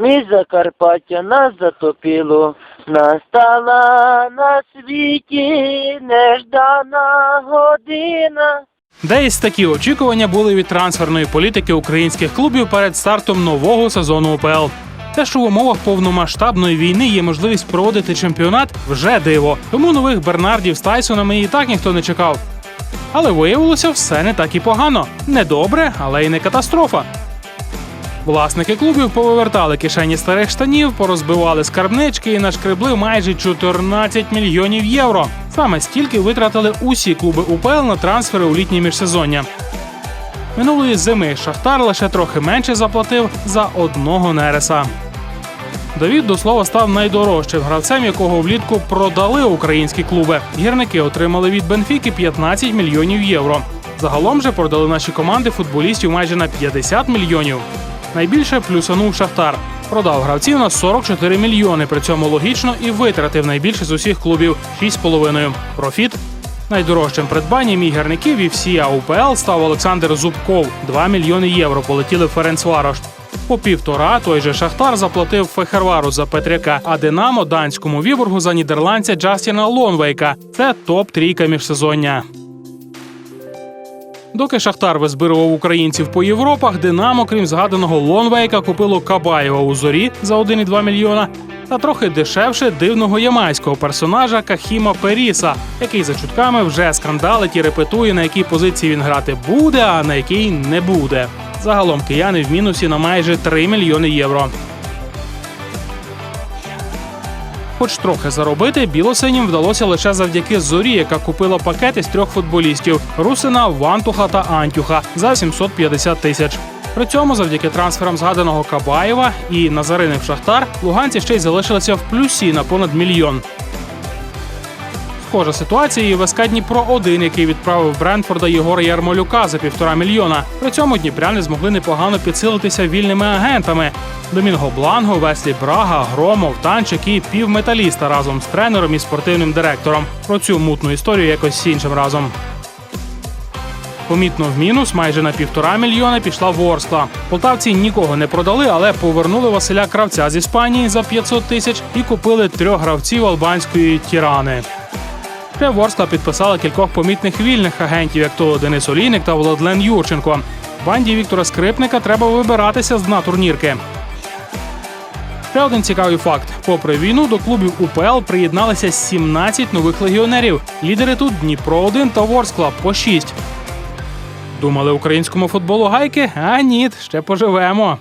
Ми Закарпаття нас затопило, настала на світі неждана година. Деякі такі очікування були від трансферної політики українських клубів перед стартом нового сезону УПЛ. Те, що в умовах повномасштабної війни є можливість проводити чемпіонат, вже диво. Тому нових Бернардів з Тайсонами і так ніхто не чекав. Але виявилося все не так і погано. Не добре, але й не катастрофа. Власники клубів повивертали кишені старих штанів, порозбивали скарбнички і нашкребли майже 14 мільйонів євро. Саме стільки витратили усі клуби УПЛ на трансфери у літнє міжсезоння. Минулої зими Шахтар лише трохи менше заплатив за одного Нереса. Давід до слова став найдорожчим гравцем, якого влітку продали українські клуби. Гірники отримали від Бенфіки 15 мільйонів євро. Загалом же продали наші команди футболістів майже на 50 мільйонів. Найбільше плюсанув Шахтар. Продав гравців на 44 мільйони. При цьому логічно і витратив найбільше з усіх клубів 6,5. Профіт Найдорожчим придбанням і гірників і всі АУПЛ став Олександр Зубков. 2 мільйони євро полетіли в Ференцварош. По півтора той же Шахтар заплатив Фехервару за Петряка, а Динамо данському віборгу за нідерландця Джастіна Лонвейка. Це топ трійка міжсезоння. Доки Шахтар визбирував українців по Європах, Динамо, крім згаданого Лонвейка, купило Кабаєва у зорі за 1,2 мільйона. Та трохи дешевше дивного ямайського персонажа Кахіма Періса, який за чутками вже скандалить і репетує, на якій позиції він грати буде, а на якій не буде. Загалом кияни в мінусі на майже 3 мільйони євро. Хоч трохи заробити, білосинім вдалося лише завдяки зорі, яка купила пакет із трьох футболістів: Русина, Вантуха та Антюха за 750 тисяч. При цьому, завдяки трансферам згаданого Кабаєва і Назарини в Шахтар, луганці ще й залишилися в плюсі на понад мільйон. Схожа ситуація і в СК Дніпро 1 який відправив Брентфорда Єгора Ярмолюка за півтора мільйона. При цьому дніпряни змогли непогано підсилитися вільними агентами. Домінго Бланго, Веслі Брага, Громов, Танчик і півметаліста разом з тренером і спортивним директором. Про цю мутну історію якось іншим разом. Помітно в мінус майже на півтора мільйона пішла Ворскла. Полтавці нікого не продали, але повернули Василя Кравця з Іспанії за 500 тисяч і купили трьох гравців албанської тірани. Ще Ворскла підписала кількох помітних вільних агентів, як то Денис Олійник та Владлен Юрченко. Банді Віктора Скрипника треба вибиратися з дна турнірки. Ще один цікавий факт: попри війну до клубів УПЛ приєдналися 17 нових легіонерів. Лідери тут Дніпро 1 та Ворскла по 6. Думали українському футболу гайки? А ні, ще поживемо.